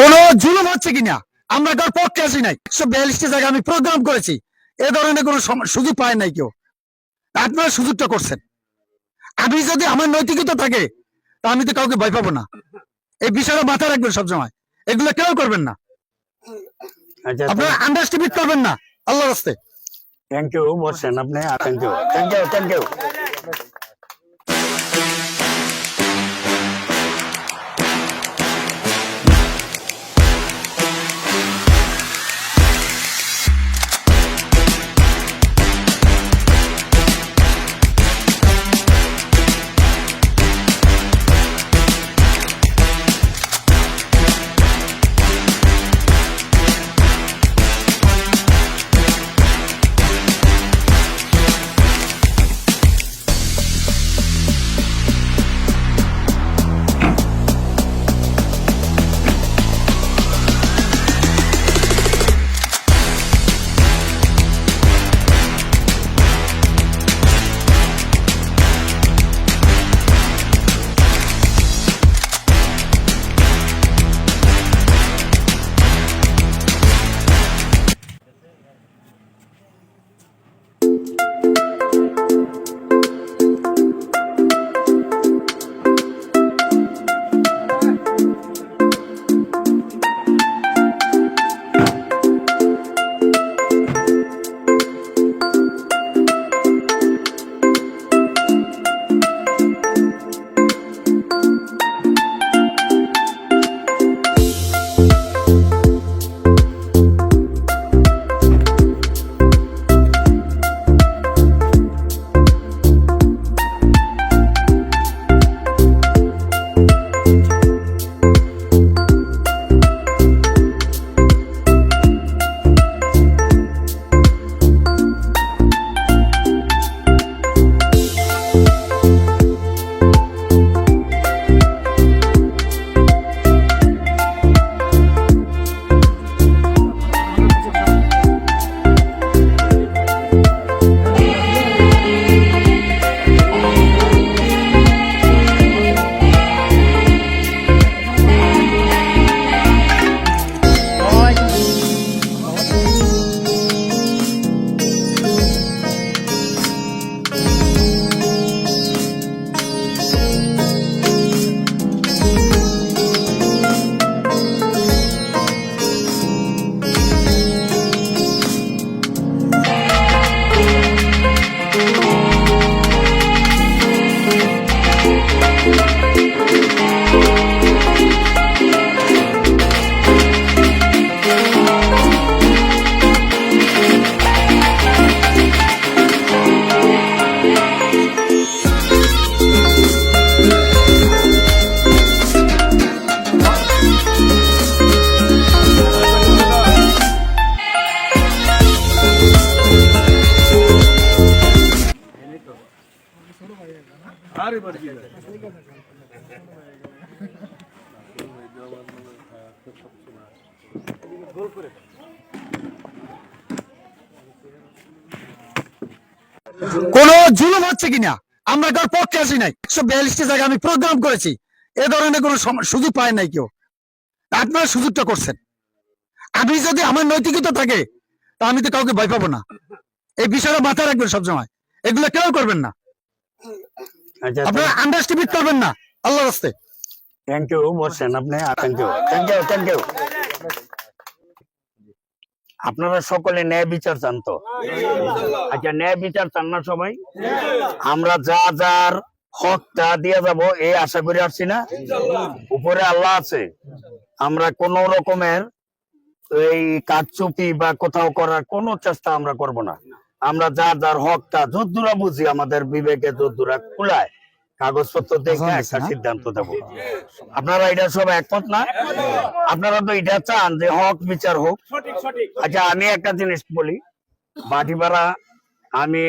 কোন জুলুম হচ্ছে কিনা? আমরা কার পক্ষে আসি নাই? সব বিয়াল্লিশটি জায়গায় আমি প্রোগ্রাম করেছি। এ ধরনের কোনো সুযোগ পায় নাই কেউ। আপনারা সুযোগটা করছেন। আমি যদি আমার নৈতিকতা থাকে তা আমি তো কাউকে ভয় পাবো না। এই বিষয়টা মাথায় রাখবেন সবসময়। এগুলো কেউ করবেন না। আচ্ছা আপনারা আন্ডারস্টিমেট করবেন না। আল্লাহ রাস্তে থ্যাংক ইউ বলছেন আপনি। Thank you thank you thank you কোন জুলুম হচ্ছে কিনা? আমরা কার পক্ষে আসি নাই। সব বিয়াল্লিশটি জায়গায় আমি প্রোগ্রাম করেছি। এ ধরনের কোনো সুযোগ পায় নাই কেউ। আপনারা সুযোগটা করছেন। আমি যদি আমার নৈতিকতা থাকে তা আমি তো কাউকে ভয় পাবো না। এই বিষয়টা মাথায় রাখবেন সবসময়। এগুলো কেউ করবেন না। আচ্ছা আপনারা আন্ডারস্টিমেট করবেন না। আল্লাহ রাস্তে থ্যাংক ইউ বলছেন আপনি thank you thank you thank you আপনারা সকলে ন্যায় বিচার চান তো? আচ্ছা ন্যায় বিচার চান না সবাই? আমরা যা যার হক তা দিয়ে যাব এই আশা করে আসছি না? উপরে আল্লাহ আছে। আমরা কোন রকমের এই কারচুপি বা কোথাও করার কোনো চেষ্টা আমরা করব না। আমরা যা যার হকটা যদ্দুরা বুঝি আমাদের বিবেকে যদ্দুরা কুলায় কাগজপত্র দেখে একটা সিদ্ধান্ত দেব। আপনারা এটা সব একমত না? আপনারা তো এটা চান যে হক বিচার হোক। আচ্ছা আমি একটা জিনিস বলি। বাটিপাড়া আমি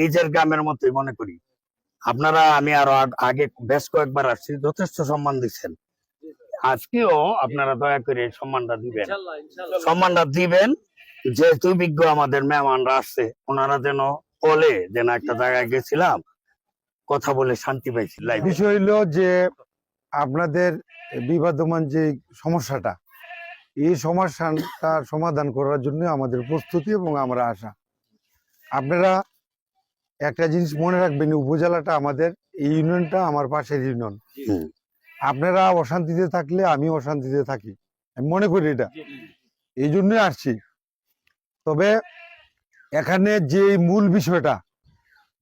নিজের গ্রামের মতোই মনে করি। আপনারা আমি আরও আগে বেশ কয়েকবার আসছি যথেষ্ট সম্মান দিচ্ছেন। আজকেও আপনারা দয়া করে সম্মানটা দিবেন। সম্মানটা দিবেন যেহেতু বিজ্ঞ আমাদের মেহমানরা আসছে ওনারা যেন বলে যে না একটা জায়গায় গেছিলাম কথা বলে শান্তি পাইছি বিষয় হইল যে আপনাদের বিবাদমান যে সমস্যাটা এই সমস্যাটা সমাধান করার জন্য আমাদের প্রস্তুতি এবং আমরা আশা। আপনারা একটা জিনিস মনে রাখবেন উপজেলাটা আমাদের এই ইউনিয়নটা আমার পাশের ইউনিয়ন। আপনারা অশান্তিতে থাকলে আমি অশান্তিতে থাকি আমি মনে করি এটা। এই জন্যই আসছি। তবে এখানে যে মূল বিষয়টা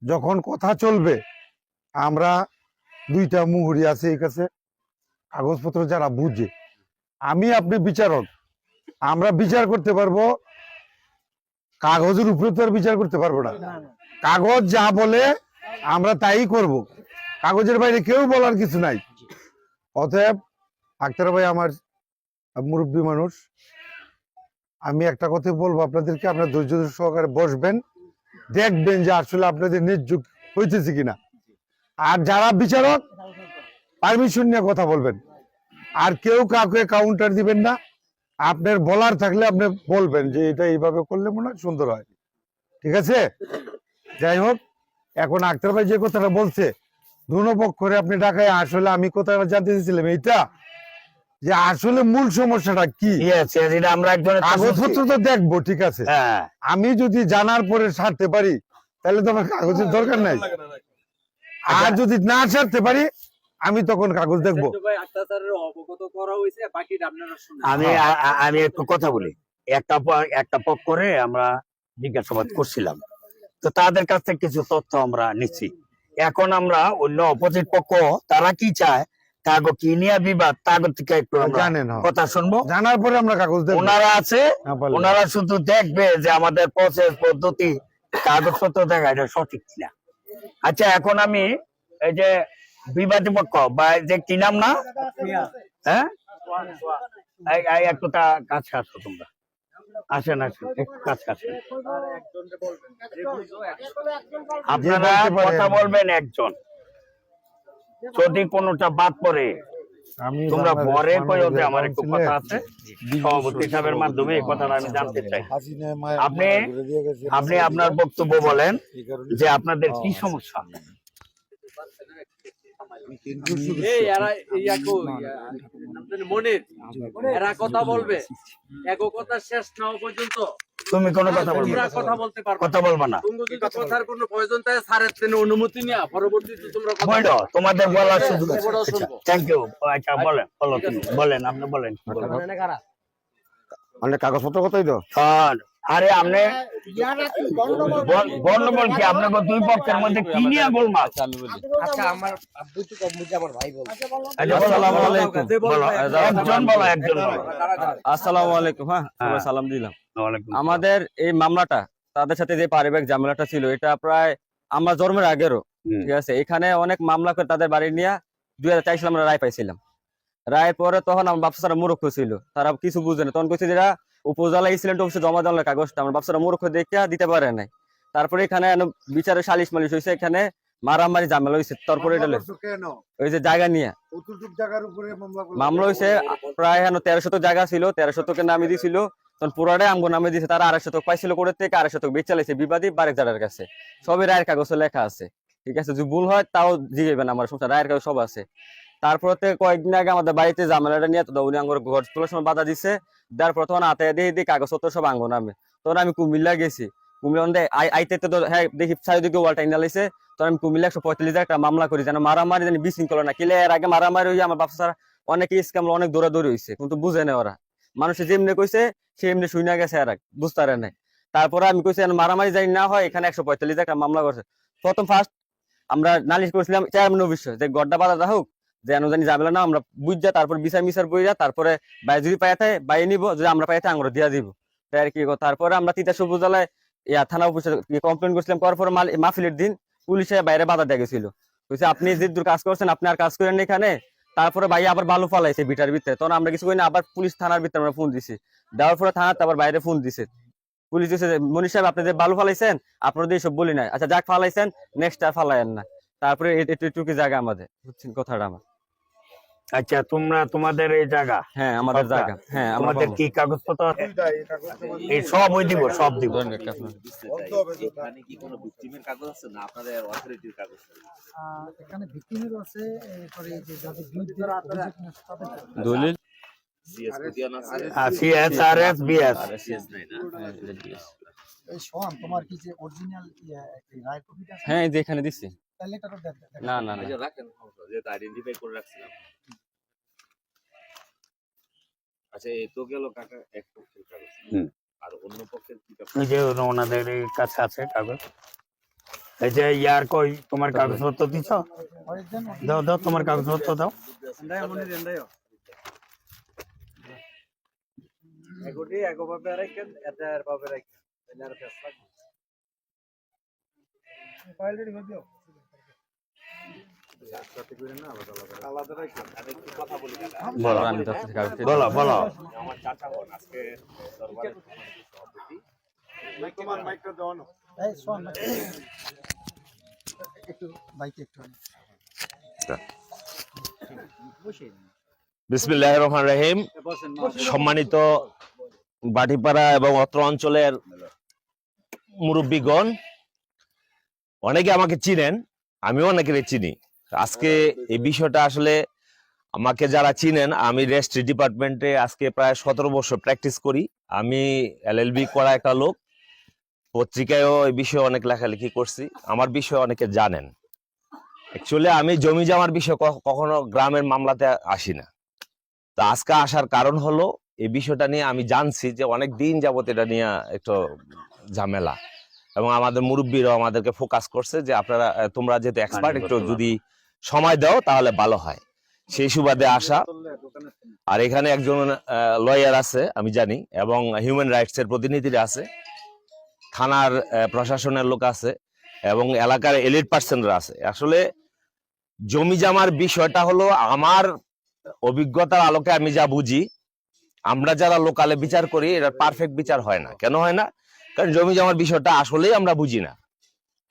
যখন কথা চলবে আমরা দুইটা মুহুরি আছে এই কাছে, কাগজপত্র যারা বুঝে। আমি আপনি বিচারক, আমরা বিচার করতে পারব, কাগজের উপরে তো আর বিচার করতে পারব না। কাগজ যা বলে, আমরা তাই করব। কাগজের বাইরে কেউ বলার কিছু নাই। অতএব, আক্তার ভাই আমার মুরব্বী মানুষ, আমি একটা কথা বলব আপনাদেরকে, আপনার ধৈর্য সহকারে বসবেন, দেখবেন যে আসলে আপনাদের ন্যায্য হইতেছে কিনা। আর যারা বিচারক পারমিশন নিয়ে কথা বলবেন। আর কেউ কাউকে কাউন্টার দিবেন না। আপনার বলার থাকলে আপনি বলবেন যে এটা এইভাবে করলে মনে হয় সুন্দর হয়। ঠিক আছে? যাই হোক এখন আক্তার ভাই যে কথাটা বলছে দুনো আপনি ঢাকায় আসলে আমি কোথায় জানতে চেয়েছিলাম। এইটা যে আসলে মূল সমস্যাটা কি? আমরা একজনের কাগজপত্র তো দেখব ঠিক আছে? হ্যাঁ। আমি যদি জানার পরে সারতে পারি তাহলে তো আমার কাগজের দরকার নাই। আর যদি না ছাড়তে পারি আমি তখন কাগজ দেখব। ভাই অত্যাচারের অবগত করা হয়েছে বাকিটা আপনারা শুনুন। আমি আ- আমি একটু কথা বলি। একটা একটা পক্ষরে আমরা জিজ্ঞাসাবাদ করছিলাম। তো তাদের কাছ থেকে কিছু তথ্য আমরা নিচ্ছি। এখন আমরা অন্য অপোজিট পক্ষ তারা কি চায়? তাগো কি নিয়ে বিবাদ? তাগো থেকে একটু জানেন হ্যাঁ। কথা শুনব। জানার পরে আমরা কাগজ দেখব। ওনারা আছে ওনারা শুধু দেখবে যে আমাদের প্রসেস পদ্ধতি কাগজপত্র দেখা এটা সঠিক কিনা। আচ্ছা এখন আমি এই যে বিবাদী পক্ষ বা যে কি নাম না? হ্যাঁ? একটা কাজ কাছে আসো তোমরা। আসেন আসেন কাজ কাছে আসেন। আপনারা কথা বলবেন একজন। যদি কোনোটা বাদ পড়ে তোমরা বরের পরে কয়তে আমার একটু কথা আছে। সভাপতি সাহেবের মাধ্যমে এই কথাটা আমি জানতে চাই। আপনি। আপনি আপনার বক্তব্য বলেন যে আপনাদের কি সমস্যা? এই এরা এই একো আপনাদের মনের এরা কথা বলবে। একো কথা শেষ না পর্যন্ত তুমি কোনো কথা বলবে কথা বলতে পারবে কথা বলবা না। তুমি যদি কথার কোনো প্রয়োজন থাকে স্যারের থেকে অনুমতি নিয়ে পরবর্তীতে তোমরা বলো তোমাদের বলার সুযোগ আছে। থ্যাংক ইউ আচ্ছা বলেন বলো তুমি। বলেন আপনি বলেন। কি বলবেন। মানে কাগজপত্র কতই তো? আর আরে আপনি গন্ডগোল কি? আপনাকে দুই পক্ষের মধ্যে কি নিয়ে গোলমাল আচ্ছা আমার আব্বু তো কম বুঝে আমার ভাই বল। আচ্ছা, আসসালামু আলাইকুম। একজন বলো একজন বলো। আসসালামু আলাইকুম হ্যাঁ হ্যাঁ। সালাম দিলাম আমাদের এই মামলাটা তাদের সাথে যে পারিবারিক ঝামেলাটা ছিল এটা প্রায় আমার জন্মের আগেরও ঠিক আছে? এখানে অনেক মামলা করে তাদের বাড়ি নিয়ে দুই হাজার চার সালে আমরা রায় পাইছিলাম। রায়ের পরে তখন আমার বাপসারা মূর্খ ছিল। তারা কিছু বুঝে না। তখন কইছে যেটা উপজেলা ইসিলেন্ট অফিসে জমা দেওয়ার কাগজটা। আমার বাপসারা মূর্খ দেখে দিতে পারে নাই। তারপরে এখানে বিচারে সালিশ মালিশ হয়েছে এখানে মারামারি ঝামেলা হয়েছে তারপরে ওই যে জায়গা নিয়ে। মামলা হয়েছে প্রায় হেন তেরো শতক জায়গা ছিল, তেরো শতকের নামে দিছিল। তখন পুরাটাই আমগো নামে দিয়েছে তারা আড়াই শতক পাইছিল করে থেকে, আড়াই শতক বেচ চালাইছে বিবাদী বারেক জারের কাছে। সবই রায়ের কাগজে লেখা আছে। ঠিক আছে, যদি ভুল হয় তাও জিগাইবেন, আমার সংসার, রায়ের কাগজ সব আছে। তারপর কয়েকদিন আগে আমাদের বাড়িতে ঝামেলাটা নিয়ে উনি আঙ্গুর ঘর তোলার সময় বাধা দিছে। দেওয়ার পর তখন হাতে দিয়ে দিয়ে কাগজপত্র সব আঙ্গো নামে। তখন আমি কুমিল্লা গেছি। কুমিল্লা আইতে তো হ্যাঁ দেখি চারিদিকে ওয়ালটা ইন্ডা লাইছে তখন আমি কুমিল্লা একশো পঁয়তাল্লিশ একটা মামলা করি, যেন মারামারি যেন বিশৃঙ্খলা না। কিলে এর আগে মারামারি হয়ে আমার বাপসা অনেকে স্ক্যাম অনেক দৌড়াদৌড়ি হয়েছে কিন্তু বুঝে না ওরা। মানুষে যেমনি কইছে সে এমনি শুনে গেছে আর বুঝতে পারে নাই। তারপরে আমি কইছি মারামারি যাই না হয়, এখানে একশো পঁয়তাল্লিশ একটা মামলা করছে। প্রথম ফার্স্ট আমরা নালিশ করেছিলাম চেয়ারম্যান অফিসে যে গড্ডা বাধা হোক যেন জানি যাবে না আমরা বুঝা তারপর বিচার মিসার বইরা তারপরে বাই যদি পাই থাকে বাই নিব যদি আমরা পাই থাকে আমরা দিয়া দিব। তাই আর কি তারপরে আমরা তিতাস উপজেলায় ইয়া থানা অফিসে কমপ্লেন করছিলাম করার পরে মাহফিলের দিন পুলিশে বাইরে বাধা দিয়ে গেছিল। বলছে আপনি যে দূর কাজ করছেন আপনি আর কাজ করেন এখানে। তারপরে ভাই আবার বালু ফালাইছে বিটার ভিতরে। তখন আমরা কিছু করি না আবার পুলিশ থানার ভিতরে আমরা ফোন দিছি। দেওয়ার পরে থানাতে আবার বাইরে ফোন দিছে। পুলিশ দিছে যে, মনির সাহেব আপনি যে বালু ফালাইছেন আপনাদের সব বলি নাই। আচ্ছা যাক ফালাইছেন নেক্সট আর ফালাইয়েন না। তারপরে এটুকু জায়গা আমাদের। বুঝছেন কথাটা আমার। আচ্ছা তোমরা তোমাদের এই জায়গা হ্যাঁ আমাদের? জায়গা হ্যাঁ আমাদের। কি কাগজপত্র আছে? এই সব ওই দিব সব দিব। এখানে কি কোনো ভিকটিমের কাগজ আছে না আপনাদের অথরিটির কাগজ এখানে ভিক্টিমের আছে এরপরে যে যাদের বিরুদ্ধে দলিল আছে সিএসআরএস বিএস সিএস নাই না এই সোহান তোমার কি যে অরিজিনাল রায় কপিটা হ্যাঁ এই যে এখানে দিচ্ছি তাহলে এটা তো দেখ দেখ। না না না। এই যে রাখেন সমস্যা আইডেন্টিফাই করে রাখছিলাম। আচ্ছা এই তো গেল কাকা এক পক্ষের কাগজ হুম। আর অন্য পক্ষের কি কাগজ? এই যে ওনাদের এই কাছে আছে কাগজ। এই যে ইয়ার কই তোমার কাগজপত্র দিছ? দাও দাও তোমার কাগজপত্র দাও। এগুলি রাখেন রাখেন। তাহলে আর করে না, আলাদা আলাদা রাখেন। আলাদা রাখেন। আমি একটু কথা বলি। বলো বিসমিল্লাহ রহমান রহিম। সম্মানিত বাটিপাড়া এবং অত্র অঞ্চলের মুরব্বীগণ, অনেকে আমাকে চিনেন, আমিও অনেকের চিনি। আজকে এই বিষয়টা আসলে আমাকে যারা চিনেন আমি রেস্ট্রি ডিপার্টমেন্টে আজকে প্রায় সতেরো বছর প্র্যাকটিস করি। আমি এলএলবি করা একটা লোক। পত্রিকায়ও এই বিষয়ে অনেক লেখালেখি করছি। আমার বিষয়ে অনেকে জানেন। অ্যাকচুয়ালি আমি জমি জমার বিষয়ে কখনো গ্রামের মামলাতে আসি না। তো আজকে আসার কারণ হলো এই বিষয়টা নিয়ে আমি জানছি যে অনেক দিন যাবত এটা নিয়ে একটু ঝামেলা। এবং আমাদের মুরব্বীরাও আমাদেরকে ফোকাস করছে যে আপনারা তোমরা যেহেতু এক্সপার্ট একটু যদি সময় দাও তাহলে ভালো হয়। সেই সুবাদে আসা। আর এখানে একজন লয়ার আছে আমি জানি এবং হিউম্যান রাইটস এর প্রতিনিধিরা আছে। থানার প্রশাসনের লোক আছে এবং এলাকার এলিট পার্সনরা আছে। আসলে জমি জামার বিষয়টা হলো আমার অভিজ্ঞতার আলোকে আমি যা বুঝি আমরা যারা লোকালে বিচার করি এটা পারফেক্ট বিচার হয় না। কেন হয় না? কারণ জমি জামার বিষয়টা আসলেই আমরা বুঝি না।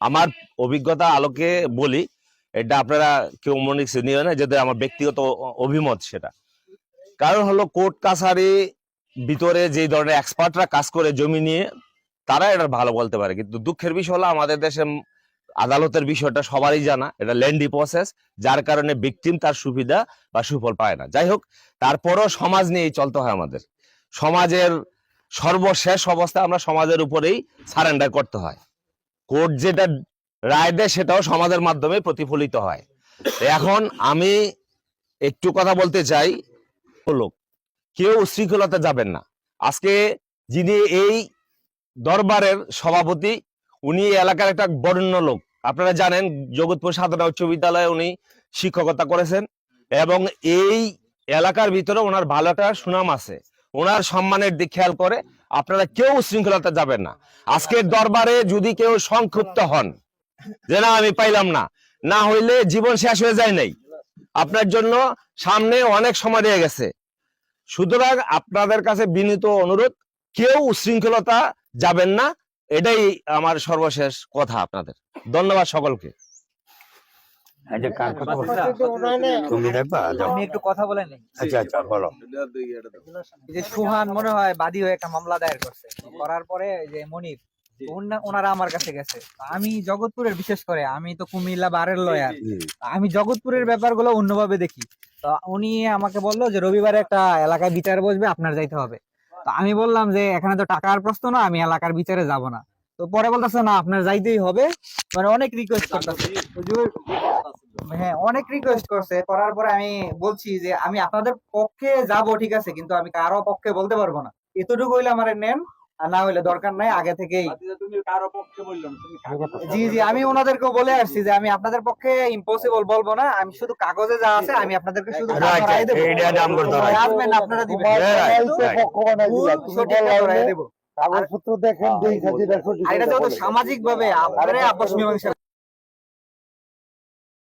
আমার অভিজ্ঞতা আলোকে বলি এটা আপনারা কেউ মনে নিও না যেটা আমার ব্যক্তিগত অভিমত সেটা। কারণ হলো কোর্ট কাছারি ভিতরে যে ধরনের এক্সপার্টরা কাজ করে জমি নিয়ে, তারা এটা ভালো বলতে পারে। কিন্তু দুঃখের বিষয় হলো আমাদের দেশে আদালতের বিষয়টা সবারই জানা, এটা ল্যান্ডি প্রসেস যার কারণে ভিকটিম তার সুবিধা বা সুফল পায় না। যাই হোক, তারপরও সমাজ নিয়েই চলতে হয় আমাদের। সমাজের সর্বশেষ অবস্থা আমরা সমাজের উপরেই সারেন্ডার করতে হয়। কোর্ট যেটা রায় দেয়, সেটাও সমাজের মাধ্যমে প্রতিফলিত হয়। এখন আমি একটু কথা বলতে চাই হলো কেউ উশৃঙ্খলতা যাবেন না। আজকে যিনি এই দরবারের সভাপতি, উনি এলাকার একটা বরেণ্য লোক। আপনারা জানেন জগৎপুর সাধনা উচ্চ বিদ্যালয়ে উনি শিক্ষকতা করেছেন এবং এই এলাকার ভিতরে ওনার ভালো একটা সুনাম আছে। ওনার সম্মানের দিক খেয়াল করে আপনারা কেউ শৃঙ্খলতা যাবেন না। আজকের দরবারে যদি কেউ সংক্ষুব্ধ হন যে না আমি পাইলাম না। না হইলে জীবন শেষ হয়ে যায় নাই। আপনার জন্য সামনে অনেক সময় রয়ে গেছে। সুতরাং আপনাদের কাছে বিনীত অনুরোধ কেউ উশৃঙ্খলতা যাবেন না। এটাই আমার সর্বশেষ কথা আপনাদের। ধন্যবাদ সকলকে। এই যে কার কথা বলছো? তুমি দেখবা যাও। আমি একটু কথা বলে নেই। আচ্ছা আচ্ছা বলো। এই যে সুহান মনে হয় বাদী হয়ে একটা মামলা দায়ের করছে। করার পরে যে মনির ওনারা আমার কাছে গেছে। আমি জগৎপুরের বিশেষ করে আমি তো কুমিল্লা বারের লয়ার আমি জগৎপুরের ব্যাপারগুলো অন্যভাবে দেখি। তো উনি আমাকে বলল যে রবিবারে একটা এলাকায় বিচার বসবে আপনার যাইতে হবে। তো আমি বললাম যে এখানে তো টাকার প্রশ্ন না আমি এলাকার বিচারে যাব না। তো পরে বলতেছে না আপনার যাইতেই হবে। মানে অনেক রিকোয়েস্ট করতেছে। হ্যাঁ অনেক রিকোয়েস্ট করছে। করার পরে আমি বলছি যে আমি আপনাদের পক্ষে যাব ঠিক আছে কিন্তু আমি কারও পক্ষে বলতে পারব না। এতটুকু হইলে আমার নেন আর না হলে দরকার নাই আগে থেকেই তুমি কারও পক্ষে বললাম তুমি জি জি আমি ওনাদেরকে বলে আসছি যে আমি আপনাদের পক্ষে ইম্পসিবল বলব না আমি শুধু কাগজে যা আছে আমি আপনাদেরকে শুধু হয়। আসবেন আপনারা দিবেন কাগজপত্র দেখেন সামাজিক ভাবে আপনারা আপস মীমাংসা